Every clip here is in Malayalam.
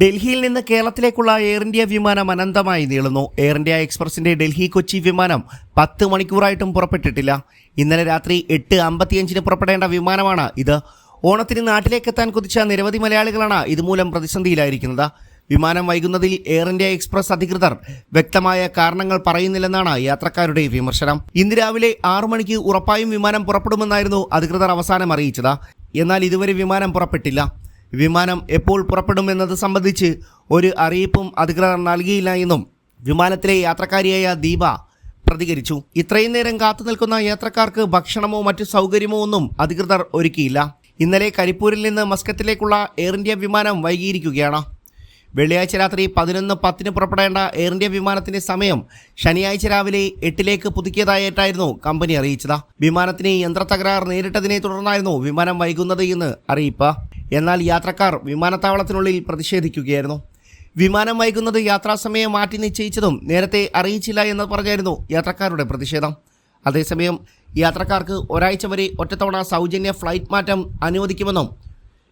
ഡൽഹിയിൽ നിന്ന് കേരളത്തിലേക്കുള്ള എയർ ഇന്ത്യ വിമാനം അനന്തമായി നീളുന്നു. എയർ ഇന്ത്യ എക്സ്പ്രസിന്റെ ഡൽഹി കൊച്ചി വിമാനം പത്ത് മണിക്കൂറായിട്ടും പുറപ്പെട്ടിട്ടില്ല. ഇന്നലെ രാത്രി എട്ട് അമ്പത്തിയഞ്ചിന് പുറപ്പെടേണ്ട വിമാനമാണ് ഇത്. ഓണത്തിന് നാട്ടിലേക്ക് എത്താൻ കുതിച്ച നിരവധി മലയാളികളാണ് ഇതുമൂലം പ്രതിസന്ധിയിലായിരിക്കുന്നത്. വിമാനം വൈകുന്നതിൽ എയർ ഇന്ത്യ എക്സ്പ്രസ് അധികൃതർ വ്യക്തമായ കാരണങ്ങൾ പറയുന്നില്ലെന്നാണ് യാത്രക്കാരുടെ വിമർശനം. ഇന്ന് രാവിലെ ആറു മണിക്ക് ഉറപ്പായും വിമാനം പുറപ്പെടുമെന്നായിരുന്നു അധികൃതർ അവസാനം അറിയിച്ചത്. എന്നാൽ ഇതുവരെ വിമാനം പുറപ്പെട്ടില്ല. വിമാനം എപ്പോൾ പുറപ്പെടുമെന്നത് സംബന്ധിച്ച് ഒരു അറിയിപ്പും അധികൃതർ നൽകിയില്ല എന്നും വിമാനത്തിലെ യാത്രക്കാരിയായ ദീപ പ്രതികരിച്ചു. ഇത്രയും നേരം കാത്തു നിൽക്കുന്ന യാത്രക്കാർക്ക് ഭക്ഷണമോ മറ്റു സൗകര്യമോ ഒന്നും അധികൃതർ ഒരുക്കിയില്ല. ഇന്നലെ കരിപ്പൂരിൽ നിന്ന് മസ്കത്തിലേക്കുള്ള എയർ ഇന്ത്യ വിമാനം വൈകിയിരിക്കുകയാണ്. വെള്ളിയാഴ്ച രാത്രി പതിനൊന്ന് പത്തിന് പുറപ്പെടേണ്ട എയർ ഇന്ത്യ വിമാനത്തിന്റെ സമയം ശനിയാഴ്ച രാവിലെ എട്ടിലേക്ക് പുതുക്കിയതായിട്ടായിരുന്നു കമ്പനി അറിയിച്ചത്. വിമാനത്തിന് യന്ത്ര തകരാർ നേരിട്ടതിനെ തുടർന്നായിരുന്നു വിമാനം വൈകുന്നത് എന്ന് അറിയിപ്പ്. എന്നാൽ യാത്രക്കാർ വിമാനത്താവളത്തിനുള്ളിൽ പ്രതിഷേധിക്കുകയായിരുന്നു. വിമാനം വൈകുന്നത് യാത്രാസമയം മാറ്റി നിശ്ചയിച്ചതും നേരത്തെ അറിയിച്ചില്ല എന്ന് പറഞ്ഞായിരുന്നു യാത്രക്കാരുടെ പ്രതിഷേധം. അതേസമയം യാത്രക്കാർക്ക് ഒരാഴ്ച വരെ ഒറ്റത്തവണ സൗജന്യ ഫ്ലൈറ്റ് മാറ്റം അനുവദിക്കുമെന്നും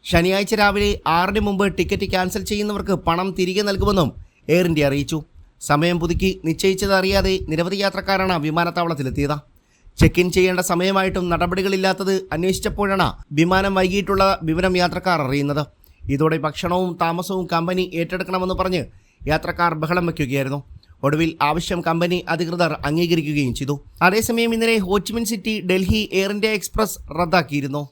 ശനിയാഴ്ച രാവിലെ ആറിന് മുമ്പ് ടിക്കറ്റ് ക്യാൻസൽ ചെയ്യുന്നവർക്ക് പണം തിരികെ നൽകുമെന്നും എയർ ഇന്ത്യ അറിയിച്ചു. സമയം പുതുക്കി നിശ്ചയിച്ചതറിയാതെ നിരവധി യാത്രക്കാരാണ് വിമാനത്താവളത്തിലെത്തിയത്. ചെക്ക് ഇൻ ചെയ്യേണ്ട സമയമായിട്ടും നടപടികളില്ലാത്തത് അന്വേഷിച്ചപ്പോഴാണ് വിമാനം വൈകിയിട്ടുള്ള വിവരം യാത്രക്കാർ അറിയുന്നത്. ഇതോടെ ഭക്ഷണവും താമസവും കമ്പനി ഏറ്റെടുക്കണമെന്ന് പറഞ്ഞ് യാത്രക്കാർ ബഹളം വയ്ക്കുകയായിരുന്നു. ഒടുവിൽ ആവശ്യം കമ്പനി അധികൃതർ അംഗീകരിക്കുകയും ചെയ്തു. അതേസമയം ഇന്നലെ Ho Chi Minh City Delhi Air India Express റദ്ദാക്കിയിരുന്നു.